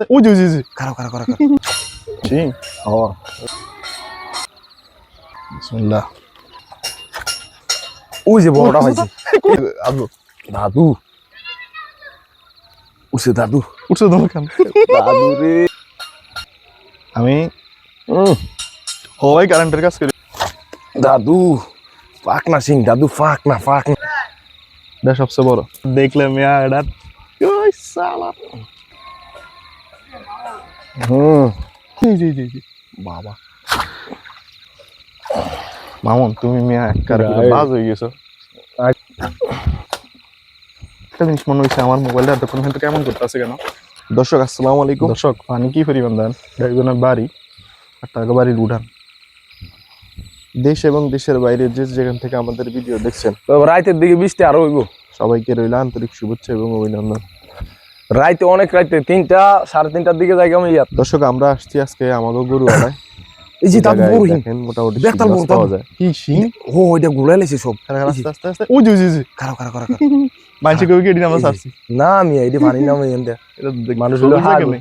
যে, ওই যে খারাপ খারাপ খারাপ জি ও বিসমিল্লাহ ওই যে বড়টা হয়েছে আদু দাদু উসে দাদু উঠছে তোমার খান দাদু রে আমি উম, হওয়াই কারেন্টের কাজ করি দাদু ফাক না সিং দাদু ফাক না ফাক না এটা সবচেয়ে বড় দেখলে মিয়া এটা সালা হুম। জি জি জি জি। বাবা। মামুন তুমি মিয়া. বাজ হয়ে গেছো। একটা জিনিস মনে হয়েছে আমার মোবাইলটা এতক্ষণ কিন্তু কেমন করতেছে কেন? দর্শক আসসালামু আলাইকুম। দর্শক। পানি কি পরিমাণ দেন? একজনের বাড়ি আর টাকা বাড়ির উঠান দেশ এবং দেশের বাইরে যে যেখান থেকে আমাদের ভিডিও দেখছেন রাইতের দিকে বৃষ্টি আরও হইব। সবাইকে রইল আন্তরিক শুভেচ্ছা এবং অভিনন্দন। রাইতে অনেক রাইতে তিনটা সাড়ে তিনটার দিকে যাই আমি ইয়াত। দর্শক আমরা আসছি আজকে আমাদের গরু আড়ায় এই যে বড় দেখেন মোটামুটি দেখ তার শিং পাওয়া যায়। কি শিং ও লেছে সব। আস্তে আস্তে ওই যে, ওই যে খারাপ খারাপ কবি আমরা ছাড়ছি। না আমি এইটি পানি নামে এনতে। এটা মানুষ হলো। এখানে।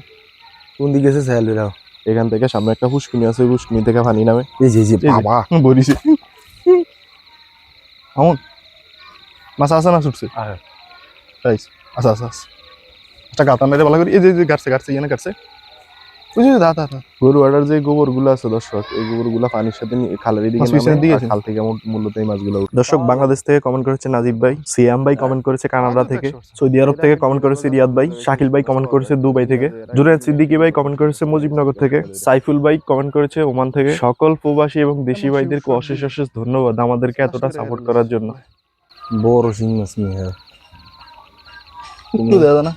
কোন দিকে গেছে স্যালেরাও এখান থেকে সামনে একটা পুষ্কুনি আছে পুষ্কুনি থেকে পানি নামে। এই এই যে বাবা। বলিছি। আমন। মাছ আছে না ছুটছে? আচ্ছা আচ্ছা আচ্ছা। একটা গাতা মেরে ভালো করে। এই যে গাড়ছে গাড়ছে এখানে গাড়ছে ওই যে দা দা দা। গরু আড়ার যে গোবরগুলো আছে দর্শক এই গোবরগুলা পানির সাথে খালের দিকে মাছ পিছনের নামে, দিকে আর খাল থেকে মূলত এই মাছগুলো দর্শক বাংলাদেশ থেকে কমেন্ট করেছে নাজিব ভাই সিয়াম ভাই কমেন্ট করেছে কানাডা থেকে সৌদি আরব থেকে কমেন্ট করেছে রিয়াদ ভাই শাকিল ভাই কমেন্ট করেছে দুবাই থেকে জুনায়দ সিদ্দিকী ভাই কমেন্ট করেছে মুজিবনগর থেকে সাইফুল ভাই কমেন্ট করেছে ওমান থেকে। সকল প্রবাসী এবং দেশি ভাইদেরকে অশেষ অশেষ ধন্যবাদ আমাদেরকে এতটা সাপোর্ট করার জন্য। বড় শিং মাছ নিয়ে দেওয়া না।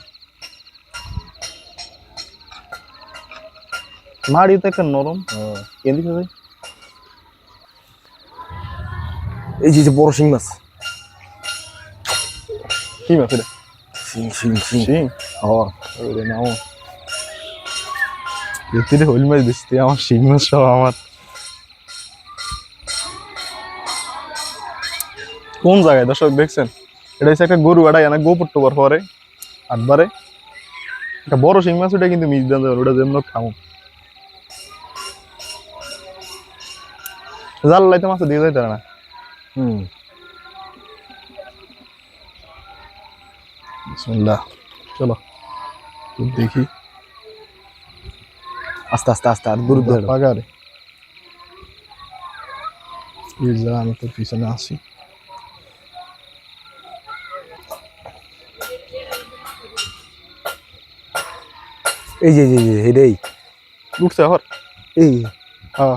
মাড়ি তো একটা নরম। এদিকে ভাই এই যে বড় শিং মাছ। কি মাছ এটা? শিং শিং শিং। শিং? ওরে নাও দেখতে হইল মাছ দিচ্ছি আমার শিং মাছ সব আমার। কোন জায়গায়? দর্শক দেখছেন? এটা হচ্ছে একটা গরু আড়াই আনা গোপুর টোবার পরে আটবারে। একটা বড় শিং মাছ ওটা কিন্তু মিস দেন ওটা যেমন খামো। জাল লাইতে মাছ দিয়ে যাইতে না। হুম। বিসমিল্লাহ। চলো। দেখি। আস্তে আস্তে আস্তে আর দূর দূর পাগারে। এই যা আমি তোর পিছনে আসি এই যে এই যে, এই এটাই উঠছে আবার? এই। হ্যাঁ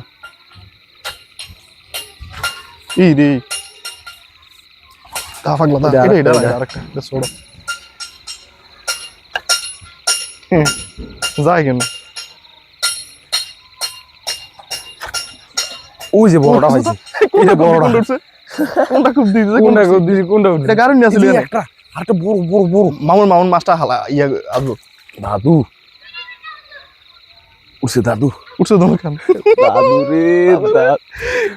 ই রে পাগলা তা এটা এটা আরেকটা, এটা। ছোড়ো যায় কেন ওই যে বড়টা হয়েছে এই যে বড়টা কোনটা খুব দিয়েছে কোনটা কোন দিকে কোনটা? এটা কারণ আসলে একটা আরেকটা বড় বড় বড় মামুন মামুন মাছটা হালা ইয়া আসব দাদু উসে দাদু। উঠছে তোমার দাদু রে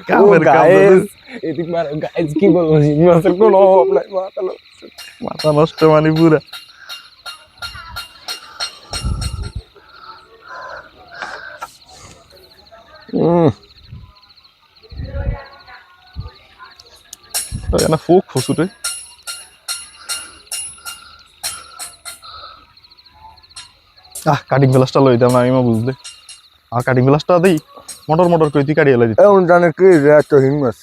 কামের কাম গাইস এদিক মার গাইস কি বলব মাছের কোনো অভাব নাই মাথা নষ্ট। মাথা নষ্ট মানে পুরা এখানে ফোক ফসুরে আহ কাটিং গ্লাসটা লইতাম না আমি মা বুঝলে। আর কাটিং গ্লাসটা দেই মোটর মোটর কই তুই কাটিয়ে এলাই দিত। এখন জানে কি এত হিং মাছ।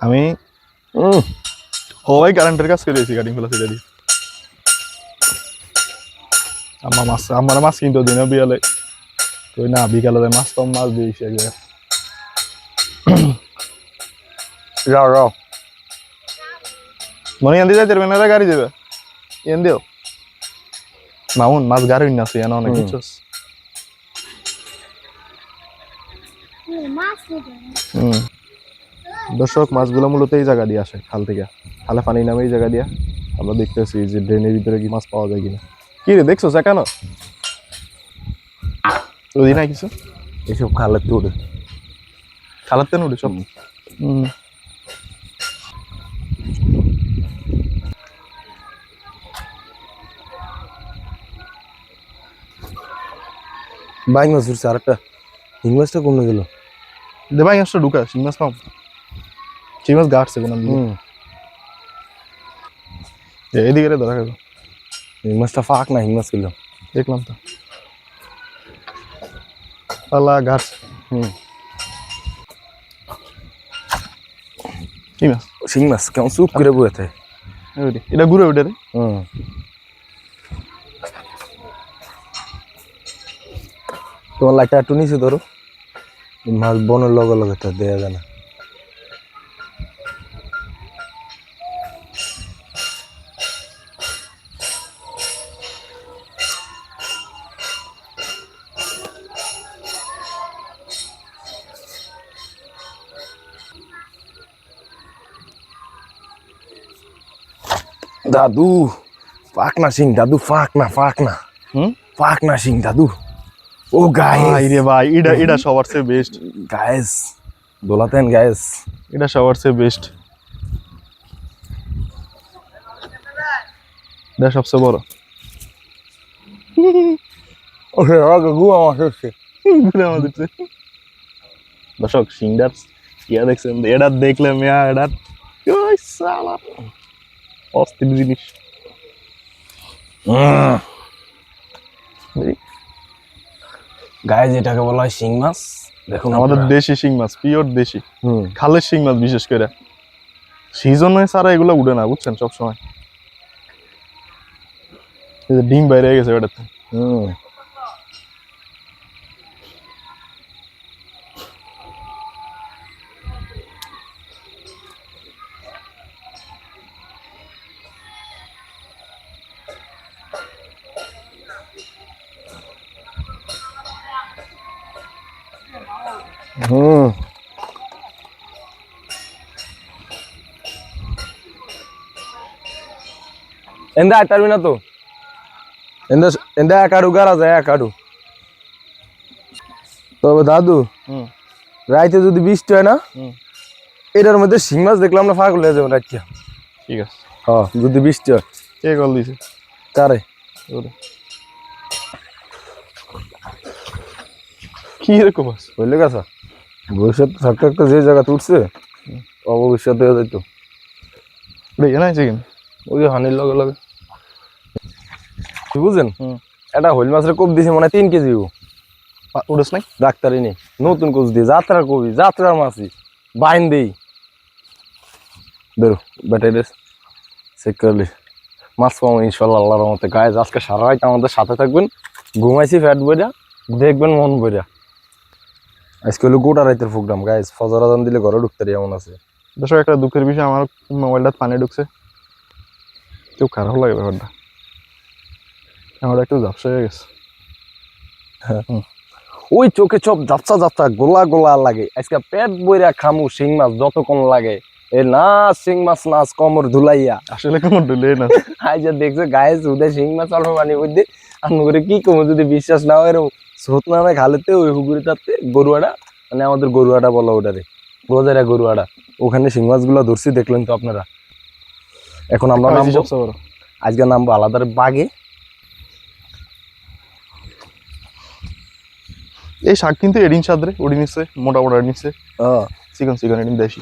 আমি উম, হওয়াই কারেন্টের কাজ করে দিয়েছি কাটিং গ্লাস এটা দিয়ে। আমার মাছ আমার মাছ কিনতে দিন বিয়ালে। কই না বিকালে মাছ কম মাছ দিয়েছি এক জায়গায় যাও যাও। মনে এন দিয়ে যাইতে পারবে না গাড়ি যাবে এন দিও। মামুন মাছ গাড়ি না আছে এনে অনেক। কিছু দর্শক মাছগুলো মূলত এই জায়গা দিয়ে আসে খাল থেকে। খালে পানি নামে এই জায়গা দিয়া। আমরা দেখতেছি যে ড্রেনের ভিতরে কি মাছ পাওয়া যায় কিনা। কি রে দেখছ কেন ওই নাই কিছু? এসব খালে তোর খালাতে উঠে সব। হুম। বাইক মাছ ধরছে আরেকটা। হিং মাছটা কমে গেল? দে ভাই মাছটা ঢুকা শিং মাছ পাম শিং মাছ গাড়ছে কোন এইদিকে রে ধরা গেল হিং মাছটা ফাঁক না হিং মাছ কিলো দেখলাম তো। আল্লাহ গাড়ছে। হুম। কি মাছ? শিং মাছ কেমন চুপ করে বয়ে থাকে। এটা ঘুরে ওইটা রে। হুম। তোমার লাইটটা একটু নিচে ধরো। মাছ বনের লগে লগে তো দেয়া যায় না। দাদু ফাঁক না সিং দাদু ফাঁক না ফাঁক না হুম? ফাঁক না সিং দাদু। ও ভাই রে ভাই এটা এটা সবার চেয়ে বেস্ট গায়েস দোলাতেন গায়েস এটা সবার চেয়ে বেস্ট এটা সবচেয়ে বড়। ওরে আগে গু আমার হচ্ছে। দর্শক সিংডার ইয়া দেখছেন এটা দেখলে মেয়া এটা অস্থির জিনিস। গায়ে যেটাকে বলা হয় শিং মাছ দেখুন আমাদের দেশি শিং মাছ পিওর দেশি। হুম। খালের শিং মাছ বিশেষ করে। সিজনে সারা এগুলো উঠে না বুঝছেন সবসময়। এই যে ডিম বাইরে গেছে ওটাতে হুম। হুম ಎಂದ ಆಯ್ತಾರ ವಿನತು ಎಂದ ಎಂದ একাডু গারা যায় একাডু তবে দাদু হুম রাইতে যদি বৃষ্টি হয় না হুম এটার মধ্যে শিং মাছ দেখলাম না ফাঁক হয়ে যাবে রাইতে ঠিক আছে হ্যাঁ যদি বৃষ্টি হয় কে কল দিছে কারে ওরে। কি এরকম আছে বুঝলে গেছে ভবিষ্যৎ সরকার তো যে জায়গা তুলছে অভবিষ্যৎ হয়ে যাইতো। এনা আছে ওই যে হানির লগে লগে। বুঝলেন হুম। এটা হইল মাছের কোপ দিছে মানে তিন কেজি পা- নাই? ডাক্তারই নেই। নতুন কোচ দিয়ে যাত্রার কবি যাত্রার মাছি। বাইন দেই। ধরো ব্যাটারি চেক করলি মাছ পাবো ইনশাল্লাহ আল্লাহর রহমতে। গায়ে আজকে সারা রাত আমাদের সাথে থাকবেন। ঘুমাইছি ফ্যাট বইরা। দেখবেন মন বইরা। আজকে হলো গোটা রাতের প্রোগ্রাম গাইজ ফজর আজান দিলে ঘরে ঢুকতে এমন আছে। দর্শক একটা দুঃখের বিষয় আমার মোবাইলটা পানি ঢুকছে। খুব খারাপ লাগে ব্যাপারটা। আমার একটু ঝাপসা হয়ে গেছে। ওই চোখে চপ যাত্রা যাত্রা গোলা গোলা লাগে। আজকে পেট বইরা খামু শিং মাছ যত কম লাগে। এ না শিং মাছ নাচ কমর ধুলাইয়া। আসলে কোনো ডুলে না। আই যে দেখছ গায়ে সুদে শিং মাছ অল্প পানি আর করে কি কমো যদি বিশ্বাস না হয় এরকম স্রোত না খালেতে ওই হুগুরি তাতে গরুয়াটা মানে আমাদের গরুয়াটা বলা ওটারে রোজারা গরুয়াটা ওখানে শিং মাছগুলো ধরছি দেখলেন তো আপনারা। এখন আমরা নামবো। আজকে নামবো আলাদা বাগে। এই শাক কিন্তু এডিন সাদরে ওডি নিচ্ছে মোটা মোটা নিচ্ছে হ্যাঁ চিকন চিকন এডিন দেশি।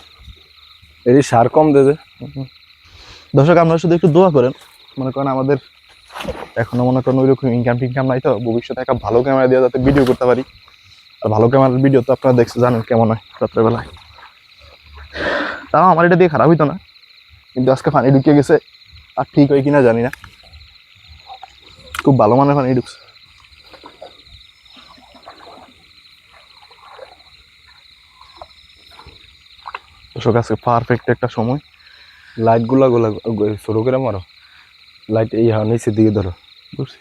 এর সার কম দেবে। দর্শক আপনারা শুধু একটু দোয়া করেন। মনে করেন আমাদের এখনও মনে করেন ওইরকম ইনকাম টিনকাম নাই তো, ভবিষ্যতে একটা ভালো ক্যামেরা দিয়ে যাতে ভিডিও করতে পারি। আর ভালো ক্যামেরার ভিডিও তো আপনারা দেখছে জানেন কেমন হয় রাত্রেবেলায়। তাও আমার এটা দিয়ে খারাপ হইতো না, কিন্তু আজকে পানি ঢুকে গেছে, আর ঠিক হয় কিনা জানি না। খুব ভালো মানের পানি ঢুকছে। দর্শক, আজকে পারফেক্ট একটা সময়। লাইটগুলা শুরু করে মারো। লাইট এই হ্যাঁ নিচের দিকে ধরো। বুঝছি।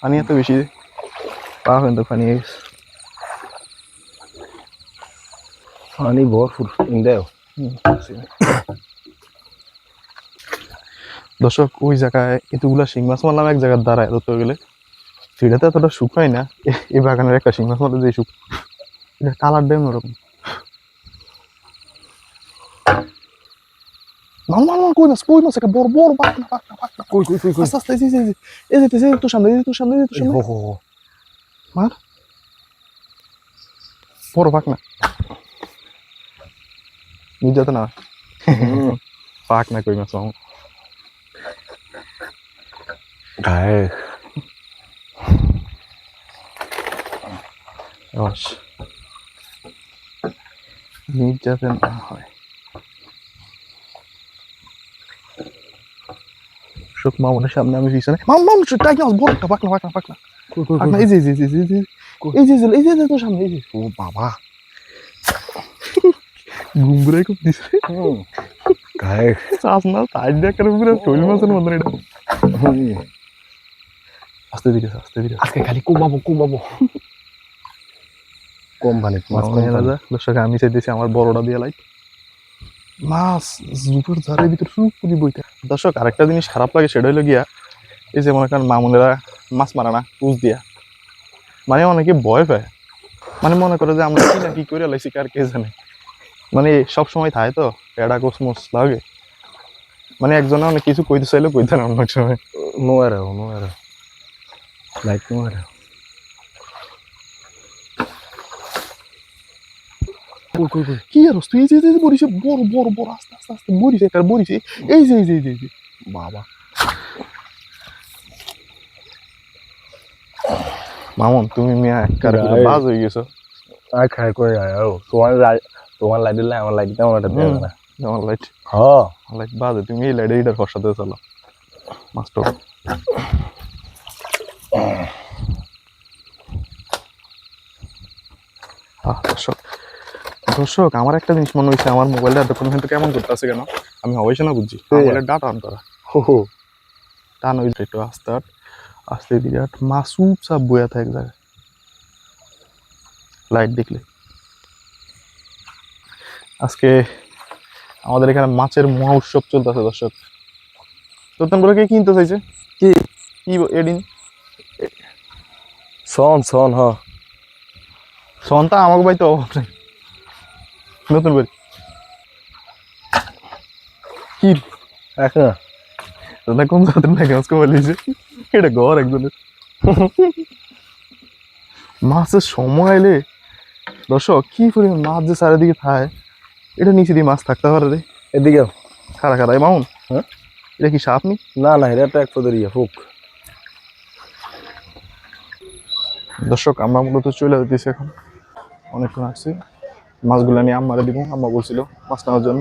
পানি এত বেশি পাবেন তো পানি। পানি ভরপুর দেও দর্শক ওই জায়গায় এতগুলা শিং মাছ মারলাম এক জায়গার দ্বারায় ধরতে গেলে। সেটাতে এতটা শুকায় না এই বাগানের একটা শিং মাছ মারলে যে শুক এটা কালার দেয় ওরকম মামু মামু কই মাছ কই মাছ একটা বড় বড় পাকনা পাকনা পাকনা কই কই কই কই আস্তে আস্তে এই যে এই যে, এই যে এই যে তোর সামনে এই যে তোর সামনে এই যে তোর সামনে হো হো হো মার বড় পাকনা নির্যাতন না পাকনা কই মাছ মামু সুখ মামুনের সামনে আমি পিছনে মাম মাম টাইট মাছ বড় একটা পাকনা পাকনা পাকনা। পাকনা এই যে এই যে এই যে এই যে এই যে তোর সামনে এই যে। ও বাবা। ঘুমগুড়াই খুব দিছে। গায়ে চাষ না সাইড দিয়ে করে পুরো শৈল মাছের মতন এটা। আস্তে ধীরে আস্তে ধীরে আজকে খালি কুমাবো কুমাবো। কম পানি মাছ পানি। দর্শক আমি চাইতেছি আমার বড়টা দিয়ে লাইক। মাছ জুপুর ঝড়ের ভিতর সুপ পুরি বইতে দর্শক আরেকটা জিনিস খারাপ লাগে সেটা হলো গিয়া এই যে মনে করেন মামুনেরা মাছ মারা না পুষ দিয়া। মানে অনেকে ভয় পায়। মানে মনে করে যে আমরা কি না কি করে লাইছি কার কে জানে। মানে সব সময় থাকে তো এডা কোসমোস লাগে। মানে একজনে অনেক কিছু কইতে চাইলে কইতে না অনেক সময়। No era, no era. কই কই কই? কি আর তুই এই যে এই যে বরিছে বড় বড় বড় আস্তে আস্তে আস্তে বরিছে কার বরিছে এই যে এই যে এই যে বাবা। মামুন তুমি মিয়া কার বাজ হয়ে গেছো। আর খাই কই আয় তোমার তোমার লাইট দিলে আমার লাইট তেমন একটা দেবে হুম। না। আমার লাইট। হ্যাঁ। লাইট বাজে তুমি এই লাইট এইটার ফসাতে চলো। মাস্টার। আহ দর্শক। দর্শক আমার একটা জিনিস মনে হয়েছে আমার মোবাইলটা এতক্ষণ কিন্তু কেমন করতে আছে কেন? আমি অবশ্যই না বুঝছি। মোবাইলের ডাটা অন করা। হো হো। টান হয়েছে একটু আস্তে আট আস্তে বিরাট মাসুপ সাপ বইয়া থাকে এক জায়গায় লাইট দেখলে। আজকে আমাদের এখানে মাছের মহা উৎসব চলতেছে দর্শক। তোর করে কে কিনতে চাইছে? কি? কি এডিন? শোন শোন হ্যাঁ সন্তা আমাকে পাইতে। অভাব নেই নতুন করে। কি? এক? কোন জাতের না গাছ বলিছে এটা ঘর একজনের মাছের সময় এলে। দর্শক কি পরিমাণ মাছ যে চারিদিকে থাকে এটা নিচে দিয়ে মাছ থাকতে পারে রে। এদিকে খারা খারা মামুন হ্যাঁ? এটা কি সাপ নি? না না এটা একটা এক পদের ইয়ে ফুক। দর্শক আমরা মূলত চলে যেতেছি এখন। অনেকক্ষণ আসছি। মাছগুলো নিয়ে আম্মারে দিব। আম্মা বলছিল মাছ নেওয়ার জন্য।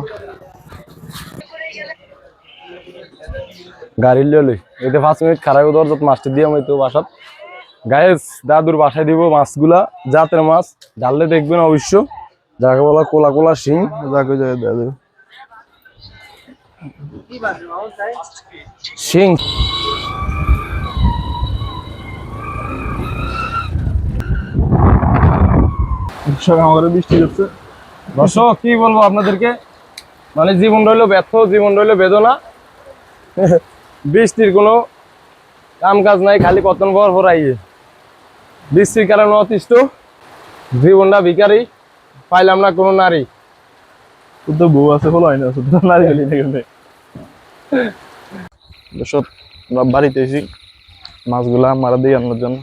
গাড়ি লিয়ে এতে পাঁচ মিনিট খারাপ দরজত মাছটা দিয়ে আমি তো বাসাত। গায়েস দাদুর বাসায় দিব মাছগুলা, জাতের মাছ। জানলে দেখবেন অবশ্য। যাকে বলা কোলা কোলা শিং, যাকে দেওয়া শিং। বৃষ্টি দর্শক কি বলব আপনাদেরকে? মানে জীবন রইল ব্যর্থ জীবন রইল বেদনা। বৃষ্টির কোনো কাম কাজ নাই খালি পতন ভর ভরাইয়ে বৃষ্টির কারণে অতিষ্ঠ জীবনটা ভিকারি পাইলাম না কোনো নারী। তো বউ আছে হলো না শুধু নারী গেলি না গেলে বাড়িতে এসি মাছগুলা মারা দিই আনার জন্য।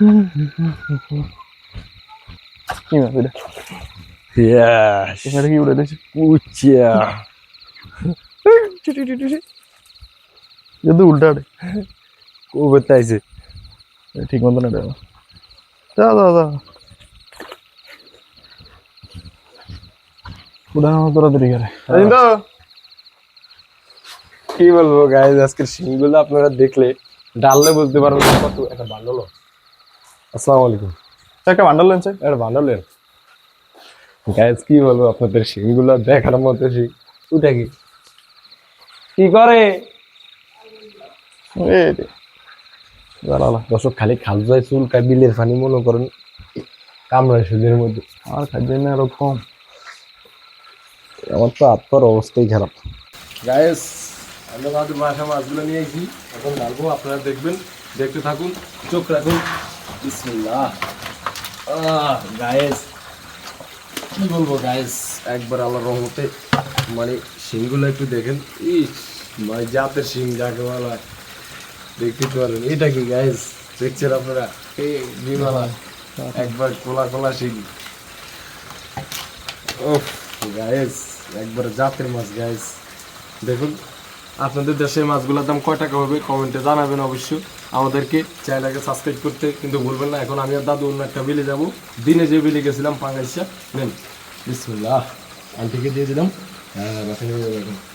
কি মাছ এটা এখানে কি উড়ে দিয়েছে উচ্চা যদি উল্টা আড়ে ও বেতাইছে ঠিক মতো না এটা যা যা যা উড়ানো তোরা দেরি করে কি বলব গাইজ আজকের সিংগুলো আপনারা দেখলে ডাললে বুঝতে পারবেন কত একটা বান্ডল আসসালামু আলাইকুম। একটা বান্ডাল লেনছে একটা বান্ডলের গাইজ কি বলব আপনাদের সিংগুলো দেখার মতো সিং ওটা কি কি করে? দাঁড়ালা দর্শক খালি খাল যায় চুল কাই বিলের পানি মনে করেন কামড়ায় সুদের মধ্যে। আর খাদ্য না এরকম আমার তো আত্মার অবস্থাই খারাপ। গায়েস আমরা বাসা মাছগুলো নিয়ে এসেছি। এখন ডালবো আপনারা দেখবেন। দেখতে থাকুন চোখ রাখুন। বিসমিল্লাহ। গায়েস কি বলব গাইস একবার আল্লাহ রহমতে মানে শিংগুলো একটু দেখেন। ইস মানে জাতের শিং যাকে বলা। দেখতে পারেন এটা কি গাইস দেখছেন আপনারা? এই বিমালা একবার কোলা কোলা শিং। ওফ গাইস একবার জাতের মাছ গাইস দেখুন। আপনাদের দেশে মাছগুলোর দাম কয় টাকা হবে কমেন্টে জানাবেন অবশ্যই। আমাদেরকে চ্যানেলটাকে সাবস্ক্রাইব করতে কিন্তু ভুলবেন না। এখন আমি আর দাদু অন্য একটা বিলে যাব। দিনে যে বিলে গেছিলাম পাঙ্গাইশা, নেন। বিসমুল্লাহ। আন্টিকে দিয়ে দিলাম। হ্যাঁ